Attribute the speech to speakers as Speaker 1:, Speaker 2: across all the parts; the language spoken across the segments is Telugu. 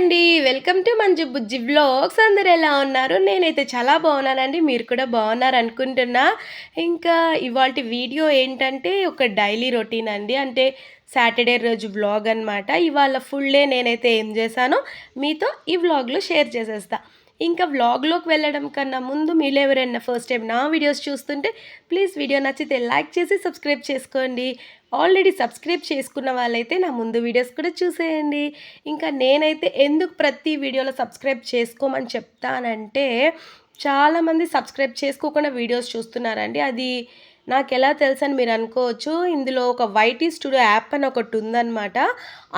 Speaker 1: అండి. Welcome to Manju Bujji vlogs అందరు ఎలా ఉన్నారు? నేనైతే చాలా బాగున్నానండి. మీరు కూడా బాగున్నారు అనుకుంటున్నా. ఇంకా ఇవాళ వీడియో ఏంటంటే ఒక డైలీ రొటీన్ అండి. అంటే సాటర్డే రోజు వ్లాగ్ అనమాట ఇవాళ ఫుల్ డే నేనైతే ఏం చేశానో మీతో ఈ వ్లాగ్లో షేర్ చేసేస్తా. ఇంకా వ్లాగ్లోకి వెళ్ళడం కన్నా ముందు మీరు ఎవరైనా ఫస్ట్ టైం నా వీడియోస్ చూస్తుంటే ప్లీజ్ వీడియో నచ్చితే లైక్ చేసి సబ్స్క్రైబ్ చేసుకోండి. ఆల్రెడీ సబ్స్క్రైబ్ చేసుకున్న వాళ్ళైతే నా ముందు వీడియోస్ కూడా చూసేయండి. ఇంకా నేనైతే ఎందుకు ప్రతి వీడియోలో సబ్స్క్రైబ్ చేసుకోమని చెప్తానంటే చాలామంది సబ్స్క్రైబ్ చేసుకోకుండా వీడియోస్ చూస్తున్నారండి. అది నాకు ఎలా తెలుసు అని మీరు అనుకోవచ్చు. ఇందులో ఒక వైటీ స్టూడియో యాప్ అని ఒకటి ఉందన్నమాట.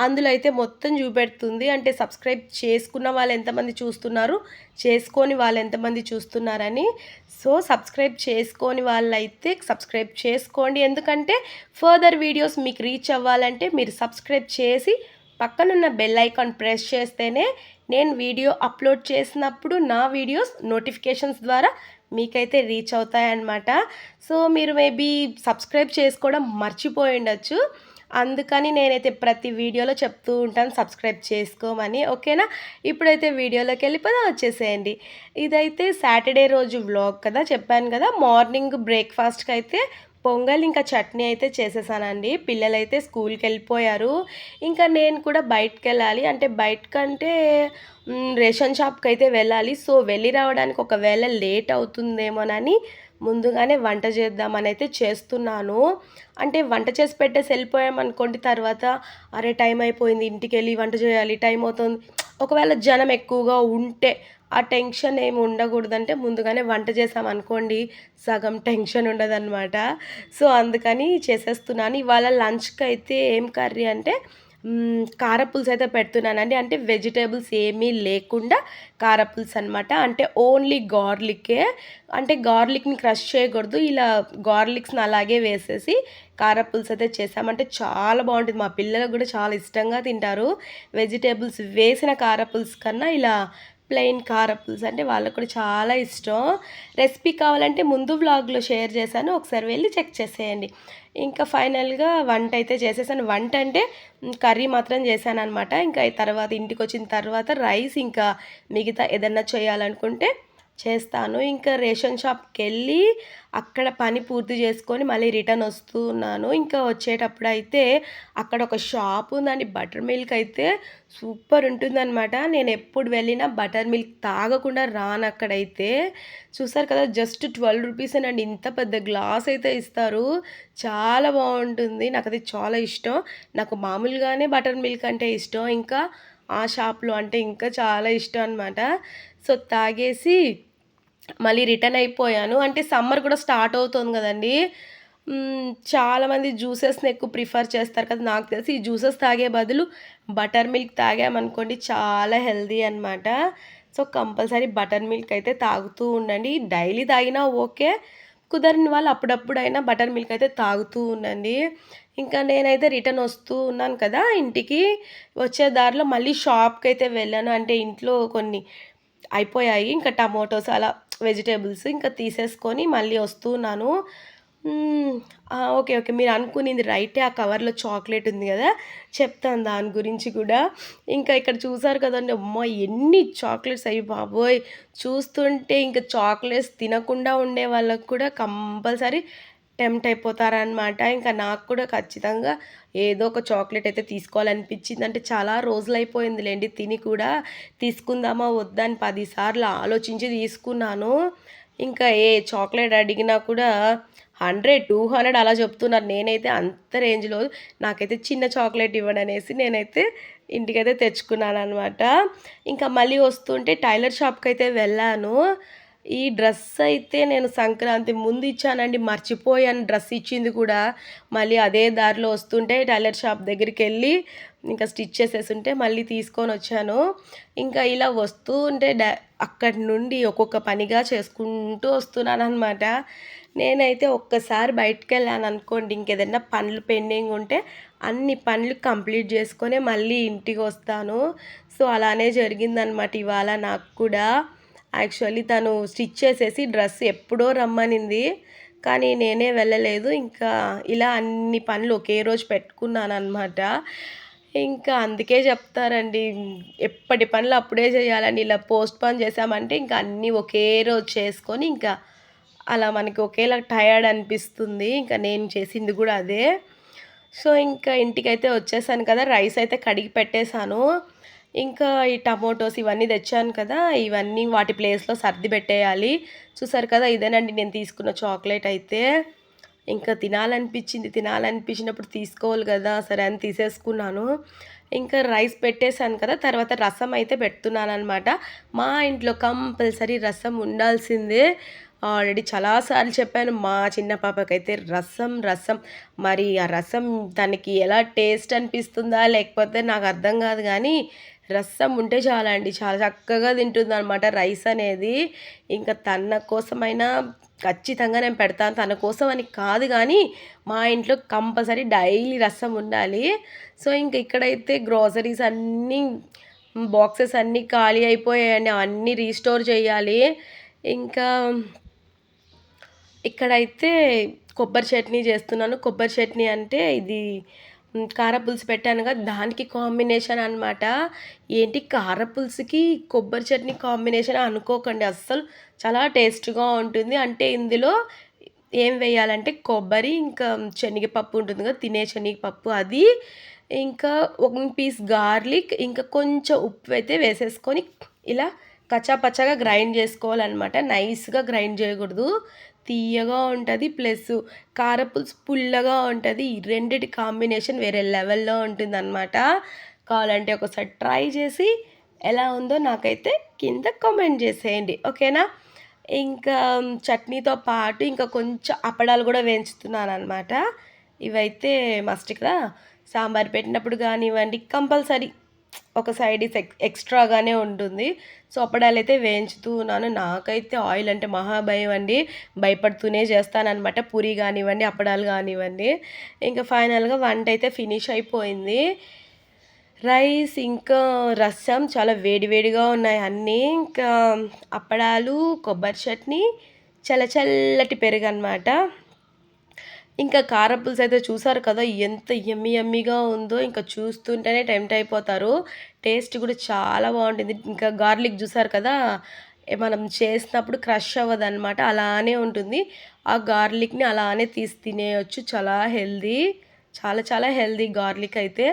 Speaker 1: అందులో అయితే మొత్తం చూపెడుతుంది. అంటే సబ్స్క్రైబ్ చేసుకున్న వాళ్ళు ఎంతమంది చూస్తున్నారు చేసుకొని వాళ్ళు ఎంతమంది చూస్తున్నారని. సో సబ్స్క్రైబ్ చేసుకొని వాళ్ళైతే సబ్స్క్రైబ్ చేసుకోండి. ఎందుకంటే ఫర్దర్ వీడియోస్ మీకు రీచ్ అవ్వాలంటే మీరు సబ్స్క్రైబ్ చేసి పక్కనున్న బెల్ ఐకాన్ ప్రెస్ చేస్తేనే నేను వీడియో అప్లోడ్ చేసినప్పుడు నా వీడియోస్ నోటిఫికేషన్స్ ద్వారా మీకైతే రీచ్ అవుతాయన్నమాట. సో మీరు మేబీ సబ్స్క్రైబ్ చేసుకోవడం మర్చిపోయి ఉండొచ్చు. అందుకని నేనైతే ప్రతి వీడియోలో చెప్తూ ఉంటాను సబ్స్క్రైబ్ చేసుకోమని. ఓకేనా? ఇప్పుడైతే వీడియోలోకి వెళ్ళిపోదా వచ్చేసేయండి. ఇదైతే సాటర్డే రోజు వ్లాగ్ కదా చెప్పాను కదా. మార్నింగ్ బ్రేక్ఫాస్ట్కి అయితే పొంగల్ ఇంకా చట్నీ అయితే చేసేసానండి. పిల్లలైతే స్కూల్కి వెళ్ళిపోయారు ఇంకా నేను కూడా బయటకు వెళ్ళాలి అంటే బయటకంటే రేషన్ షాప్కి అయితే వెళ్ళాలి. సో వెళ్ళి రావడానికి ఒకవేళ లేట్ అవుతుందేమోనని ముందుగానే వంట చేద్దామని అయితే చేస్తున్నాను. అంటే వంట చేసి పెట్టేసి వెళ్ళిపోయామనుకోండి తర్వాత అరే టైం అయిపోయింది ఇంటికి వెళ్ళి వంట చేయాలి టైం అవుతుంది. ఒకవేళ జనం ఎక్కువగా ఉంటే ఆ టెన్షన్ ఏమి ఉండకూడదంటే ముందుగానే వంట చేసామనుకోండి సగం టెన్షన్ ఉండదన్నమాట. సో అందుకని చేసేస్తున్నాను. ఇవాళ లంచ్కి అయితే ఏం కర్రీ అంటే కారపులుసు అయితే పెడుతున్నానండి. అంటే వెజిటేబుల్స్ ఏమీ లేకుండా కారపులుసు అనమాట అంటే ఓన్లీ గార్లికే. అంటే గార్లిక్ని క్రష్ చేయకూడదు. ఇలా గార్లిక్స్ని అలాగే వేసేసి కారపులుసు అయితే చేసామంటే చాలా బాగుంటుంది. మా పిల్లలకు కూడా చాలా ఇష్టంగా తింటారు. వెజిటేబుల్స్ వేసిన కారపులుసు కన్నా ఇలా ప్లెయిన్ కారపుల్స్ అంటే వాళ్ళకు కూడా చాలా ఇష్టం. రెసిపీ కావాలంటే ముందు వ్లాగ్లో షేర్ చేశాను. ఒకసారి వెళ్ళి చెక్ చేసేయండి. ఇంకా ఫైనల్గా వంట అయితే చేసేసాను. వంట అంటే కర్రీ మాత్రం చేశాను అనమాట ఇంకా తర్వాత ఇంటికి వచ్చిన తర్వాత రైస్ ఇంకా మిగతా ఏదన్నా చేయాలనుకుంటే చేస్తాను. ఇంకా రేషన్ షాప్కి వెళ్ళి అక్కడ పని పూర్తి చేసుకొని మళ్ళీ రిటర్న్ వస్తున్నాను. ఇంకా వచ్చేటప్పుడు అయితే అక్కడ ఒక షాప్ ఉందండి. బటర్ మిల్క్ అయితే సూపర్ ఉంటుందన్నమాట. నేను ఎప్పుడు వెళ్ళినా బటర్ మిల్క్ తాగకుండా రాను అక్కడైతే. చూసారు కదా జస్ట్ ట్వెల్వ్ రూపీస్ అండి. ఇంత పెద్ద గ్లాస్ అయితే ఇస్తారు. చాలా బాగుంటుంది. నాకు అది చాలా ఇష్టం. నాకు మామూలుగానే బటర్ మిల్క్ అంటే ఇష్టం. ఇంకా ఆ షాప్లో అంటే ఇంకా చాలా ఇష్టం అనమాట సో తాగేసి మళ్ళీ రిటర్న్ అయిపోయాను. అంటే సమ్మర్ కూడా స్టార్ట్ అవుతుంది కదండి. చాలామంది జ్యూసెస్ని ఎక్కువ ప్రిఫర్ చేస్తారు కదా నాకు తెలిసి ఈ జ్యూసెస్ తాగే బదులు బటర్ మిల్క్ తాగామనుకోండి చాలా హెల్దీ అనమాట సో కంపల్సరీ బటర్ మిల్క్ అయితే తాగుతూ ఉండండి. డైలీ తాగినా ఓకే. కుదరని వాళ్ళు అప్పుడప్పుడైనా బటర్ మిల్క్ అయితే తాగుతూ ఉండండి. ఇంకా నేనైతే రిటర్న్ వస్తూ ఉన్నాను కదా ఇంటికి. వచ్చే దారిలో మళ్ళీ షాప్కి అయితే వెళ్ళాను. అంటే ఇంట్లో కొన్ని అయిపోయాయి. ఇంకా టమోటోస్ అలా వెజిటేబుల్స్ ఇంకా తీసేసుకొని మళ్ళీ వస్తున్నాను ఓకే ఓకే. మీరు అనుకునింది రైటే. ఆ కవర్లో చాక్లెట్ ఉంది కదా చెప్తాను దాని గురించి కూడా. ఇంకా ఇక్కడ చూసారు కదండి అమ్మ ఎన్ని చాక్లెట్స్ అయ్యి బాబోయ్. చూస్తుంటే ఇంకా చాక్లెట్స్ తినకుండా ఉండే వాళ్ళకు కూడా కంపల్సరీ టెంప్ట్ అయిపోతారనమాట ఇంకా నాకు కూడా ఖచ్చితంగా ఏదో ఒక చాక్లెట్ అయితే తీసుకోవాలనిపించింది. అంటే చాలా రోజులు అయిపోయిందిలేండి తిని కూడా. తీసుకుందామా వద్దా అని పదిసార్లు ఆలోచించి తీసుకున్నాను. ఇంకా ఏ చాక్లెట్ అడిగినా కూడా హండ్రెడ్ టూ హండ్రెడ్ అలా చెప్తున్నారు. నేనైతే అంత రేంజ్లో నాకైతే చిన్న చాక్లెట్ ఇవ్వండి అనేసి నేనైతే ఇంటికైతే తెచ్చుకున్నాను అనమాట ఇంకా మళ్ళీ వస్తుంటే టైలర్ షాప్కి అయితే వెళ్ళాను. ఈ డ్రెస్ అయితే నేను సంక్రాంతి ముందు ఇచ్చానండి మర్చిపోయాను. డ్రెస్ ఇచ్చింది కూడా మళ్ళీ అదే దారిలో వస్తుంటే టైలర్ షాప్ దగ్గరికి వెళ్ళి ఇంకా స్టిచ్ చేసేసుంటే మళ్ళీ తీసుకొని వచ్చాను. ఇంకా ఇలా వస్తూ ఉంటే అక్కడి నుండి ఒక్కొక్క పనిగా చేసుకుంటూ వస్తున్నాను అనమాట నేనైతే ఒక్కసారి బయటకు వెళ్ళాను అనుకోండి ఇంకేదైనా పనులు పెండింగ్ ఉంటే అన్ని పనులు కంప్లీట్ చేసుకొని మళ్ళీ ఇంటికి వస్తాను. సో అలానే జరిగిందనమాట ఇవాళ నాకు కూడా. యాక్చువల్లీ తను స్టిచ్ చేసేసి డ్రెస్ ఎప్పుడో రమ్మనింది కానీ నేనే వెళ్ళలేదు ఇంకా ఇలా అన్ని పనులు ఒకే రోజు పెట్టుకున్నాను అనమాట ఇంకా అందుకే చెప్తారండి. ఎప్పటి పనులు అప్పుడే చేయాలని ఇలా పోస్ట్ పోన్ చేశామంటే ఇంకా అన్నీ ఒకే రోజు చేసుకొని ఇంకా అలా మనకి ఒకేలా టయర్డ్ అనిపిస్తుంది. ఇంకా నేను చేసింది కూడా అదే. సో, ఇంకా ఇంటికైతే వచ్చేసాను కదా! రైస్ అయితే కడిగి పెట్టేశాను ఇంకా ఈ టమోటోస్ ఇవన్నీ తెచ్చాను కదా! ఇవన్నీ వాటి ప్లేస్‌లో సర్ది పెట్టేయాలి. చూసారు కదా! ఇదేనండి నేను తీసుకున్న చాక్లెట్ అయితే. ఇంకా తినాలనిపించింది. తినాలనిపించినప్పుడు తీసుకోవాలి కదా సరే అని తీసేసుకున్నాను. ఇంకా రైస్ పెట్టేసాను కదా! తర్వాత రసం అయితే పెడుతున్నాననమాట. మా ఇంట్లో కంపల్సరీ రసం ఉండాల్సిందే. ఆల్రెడీ చాలాసార్లు చెప్పాను. మా చిన్న పాపకైతే రసం, రసం మరి ఆ రసం తనకి ఎలా టేస్ట్ అనిపిస్తుందా? లేకపోతే నాకు అర్థం కాదు కానీ రసం ఉంటే చాలండి. చాలా చక్కగా తింటుందనమాట రైస్ అనేది. ఇంకా తన కోసమైనా ఖచ్చితంగా నేను పెడతాను. తన కోసం అని కాదు కానీ మా ఇంట్లో కంపల్సరీ డైలీ రసం ఉండాలి. సో, ఇంక ఇక్కడైతే గ్రోసరీస్ అన్నీ బాక్సెస్ అన్నీ ఖాళీ అయిపోయాయండి. అవన్నీ రీస్టోర్ చేయాలి. ఇంకా ఇక్కడైతే కొబ్బరి చట్నీ చేస్తున్నాను. కొబ్బరి చట్నీ అంటే ఇది కారపులుసు పెట్టాను కదా! దానికి కాంబినేషన్ అనమాట. ఏంటి కారపులుసుకి కొబ్బరి చట్నీ కాంబినేషన్ అనుకోకండి అస్సలు. చాలా టేస్ట్‌గా ఉంటుంది. అంటే ఇందులో ఏం వేయాలంటే కొబ్బరి, ఇంకా శనగపప్పు ఉంటుంది కదా! తినే శనగపప్పు అది, ఇంకా ఒక పీస్ గార్లిక్, ఇంకా కొంచెం ఉప్పు అయితే వేసేసుకొని ఇలా కచ్చా పచ్చాగా గ్రైండ్ చేసుకోవాలనమాట. నైస్‌గా గ్రైండ్ చేయకూడదు. తియ్యగా ఉంటుంది ప్లస్ కారపులుసు పుల్లగా ఉంటుంది ఈ రెండిటి కాంబినేషన్ వేరే లెవెల్‌లో ఉంటుంది అనమాట కావాలంటే ఒకసారి ట్రై చేసి ఎలా ఉందో నాకైతే కింద కామెంట్ చేసేయండి. ఓకేనా? ఇంకా చట్నీతో పాటు ఇంకా కొంచెం అప్పడాలు కూడా వేయించుతున్నాననమాట. ఇవైతే మస్ట్ కదా! సాంబార్ పెట్టినప్పుడు కానివ్వండి కంపల్సరీ ఒక సైడ్ ఇస్ ఎక్స్‌ట్రాగానే ఉంటుంది. సో, అప్పడాలైతే వేయించుతూ ఉన్నాను. నాకైతే ఆయిల్ అంటే మహాభయం అండి. భయపడుతూనే చేస్తాననమాట. పూరి కానివ్వండి, అప్పడాలు కానివ్వండి. ఇంకా ఫైనల్‌గా వంట అయితే ఫినిష్ అయిపోయింది. రైస్ ఇంకా రసం చాలా వేడివేడిగా ఉన్నాయి అన్నీ. ఇంకా అప్పడాలు, కొబ్బరి చట్నీ, చల్ల చల్లటి పెరుగనమాట. ఇంకా కారపులుసు అయితే చూసారు కదా! ఎంత ఎమ్మి ఎమ్మిగా ఉందో. ఇంకా చూస్తుంటేనే టెంప్ట్ అయిపోతారు. టేస్ట్ కూడా చాలా బాగుంటుంది ఇంకా గార్లిక్ చూసారు కదా! మనం చేసినప్పుడు క్రష్ అవ్వదు అనమాట అలానే ఉంటుంది. ఆ గార్లిక్‌ని అలానే తీసి తినేయచ్చు చాలా హెల్దీ చాలా చాలా హెల్దీ గార్లిక్ అయితే.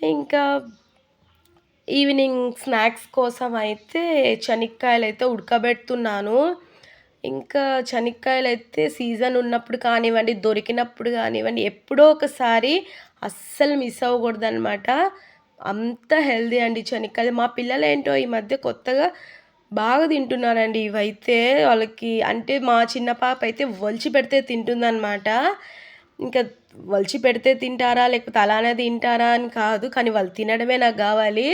Speaker 1: ఇంకా ఈవినింగ్ స్నాక్స్ కోసం అయితే శనక్కాయలైతే ఉడకబెడుతున్నాను. ఇంకా శనక్కాయలైతే సీజన్ ఉన్నప్పుడు కానివ్వండి, దొరికినప్పుడు కానివ్వండి, ఎప్పుడో ఒకసారి అస్సలు మిస్ అవ్వకూడదనమాట. అంత హెల్దీ అండి శనక్కాయలు. మా పిల్లలు ఏంటో ఈ మధ్య కొత్తగా బాగా తింటున్నారండి ఇవైతే. వాళ్ళకి అంటే మా చిన్న పాప అయితే వలిచి పెడితే తింటుందనమాట. ఇంకా వలిచి పెడితే తింటారా? లేకపోతే అలానే తింటారా అని కాదు. కానీ వాళ్ళు తినడమే నాకు కావాలి.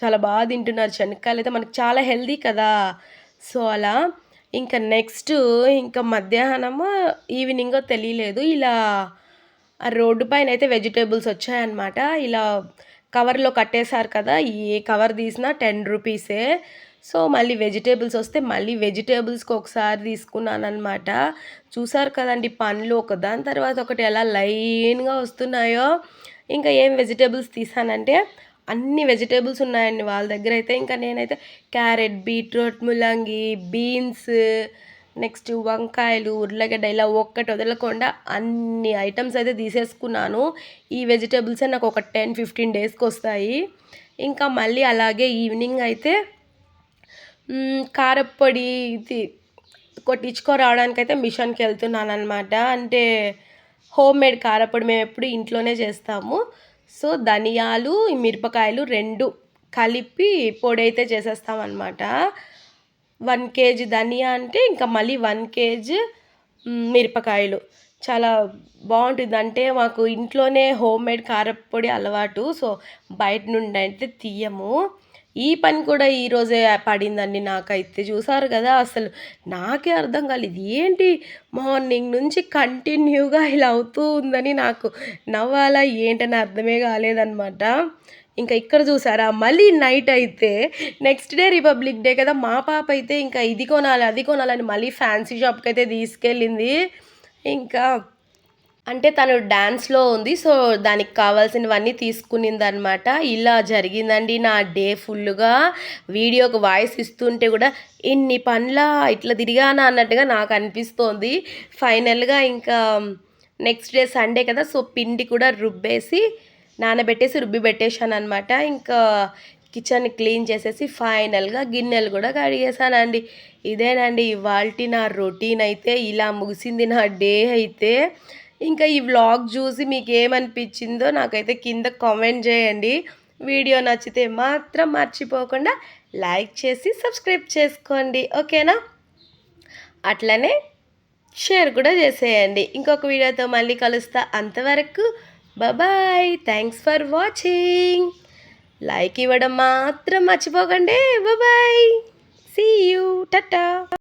Speaker 1: చాలా బాగా తింటున్నారు. శనక్కాయలైతే మనకు చాలా హెల్దీ కదా! సో, అలా. ఇంకా నెక్స్ట్ ఇంకా మధ్యాహ్నము ఈవినింగో తెలియలేదు. ఇలా ఆ రోడ్డు అయితే వెజిటేబుల్స్ వచ్చాయన్నమాట. ఇలా కవర్‌లో కట్టేశారు కదా! ఏ కవర్ తీసినా 10 రూపీసే. సో, మళ్ళీ వెజిటేబుల్స్ వస్తే మళ్ళీ వెజిటేబుల్స్కి ఒకసారి తీసుకున్నాననమాట. చూసారు కదండి పండ్లు ఒకదాని తర్వాత ఒకటి ఎలా లైన్‌గా వస్తున్నాయో. ఇంకా ఏం వెజిటేబుల్స్ తీసానంటే అన్ని వెజిటేబుల్స్ ఉన్నాయండి వాళ్ళ దగ్గర అయితే ఇంకా నేనైతే క్యారెట్, బీట్రూట్, ముల్లంగి, బీన్స్, నెక్స్ట్ వంకాయలు, ఉర్లగడ్డ ఇలా ఒక్కటి వదలకుండా అన్ని ఐటమ్స్ అయితే తీసేసుకున్నాను. ఈ వెజిటేబుల్సే నాకు ఒక టెన్ ఫిఫ్టీన్ డేస్కి వస్తాయి ఇంకా మళ్ళీ అలాగే ఈవినింగ్ అయితే కారప్పొడి ఇది కొట్టించుకోరావడానికైతే అనమాట అంటే హోమ్ మేడ్ కారప్పొడి మేమెప్పుడు ఇంట్లోనే చేస్తాము. సో, ధనియాలు, మిరపకాయలు రెండు కలిపి పొడి అయితే చేసేస్తామనమాట. వన్ కేజీ ధనియా అంటే ఇంకా మళ్ళీ వన్ కేజీ మిరపకాయలు. చాలా బాగుంటుంది అంటే మాకు ఇంట్లోనే హోమ్ మేడ్ కారప్పొడి అలవాటు. సో, బయట నుండి అయితే తీయము. ఈ పని కూడా ఈరోజే పడిందండి నాకైతే. చూసారు కదా! అసలు నాకే అర్థం కాలేదు. ఏంటి మార్నింగ్ నుంచి కంటిన్యూగా ఇలా అవుతూ ఉందని నాకు నవ్వాలా ఏంటని అర్థమే కాలేదనమాట. ఇంకా ఇక్కడ చూసారా మళ్ళీ నైట్ అయితే నెక్స్ట్ డే రిపబ్లిక్ డే కదా! మా పాప అయితే ఇంకా ఇది కొనాలి, అది కొనాలని మళ్ళీ ఫ్యాన్సీ షాప్కి అయితే తీసుకెళ్ళింది. ఇంకా అంటే తను డ్యాన్స్లో ఉంది. సో, దానికి కావాల్సినవన్నీ తీసుకునిందనమాట. ఇలా జరిగిందండి నా డే ఫుల్లుగా. వీడియోకి వాయిస్ ఇస్తుంటే కూడా ఇన్ని పనుల ఇట్లా తిరిగానా అన్నట్టుగా నాకు అనిపిస్తోంది. ఫైనల్‌గా ఇంకా నెక్స్ట్ డే సండే కదా! సో, పిండి కూడా రుబ్బేసి నానబెట్టేసి రుబ్బి పెట్టేశాననమాట. ఇంకా కిచెన్ క్లీన్ చేసేసి ఫైనల్‌గా గిన్నెలు కూడా కడిగేసానండి. ఇదేనండి ఇవాల్టి నా రొటీన్ అయితే ఇలా ముగిసింది నా డే అయితే. ఇంకా ఈ వ్లాగ్ చూసి మీకు ఏమనిపించిందో నాకైతే కింద కామెంట్ చేయండి. వీడియో నచ్చితే మాత్రం మర్చిపోకుండా లైక్ చేసి సబ్స్క్రైబ్ చేసుకోండి. ఓకేనా? అట్లనే షేర్ కూడా చేసేయండి. ఇంకొక వీడియోతో మళ్ళీ కలుస్తా. అంతవరకు bye. Thanks for watching. Like ఇవ్వడం మాత్రం మర్చిపోకండి. బాయ్. See you. టాటా.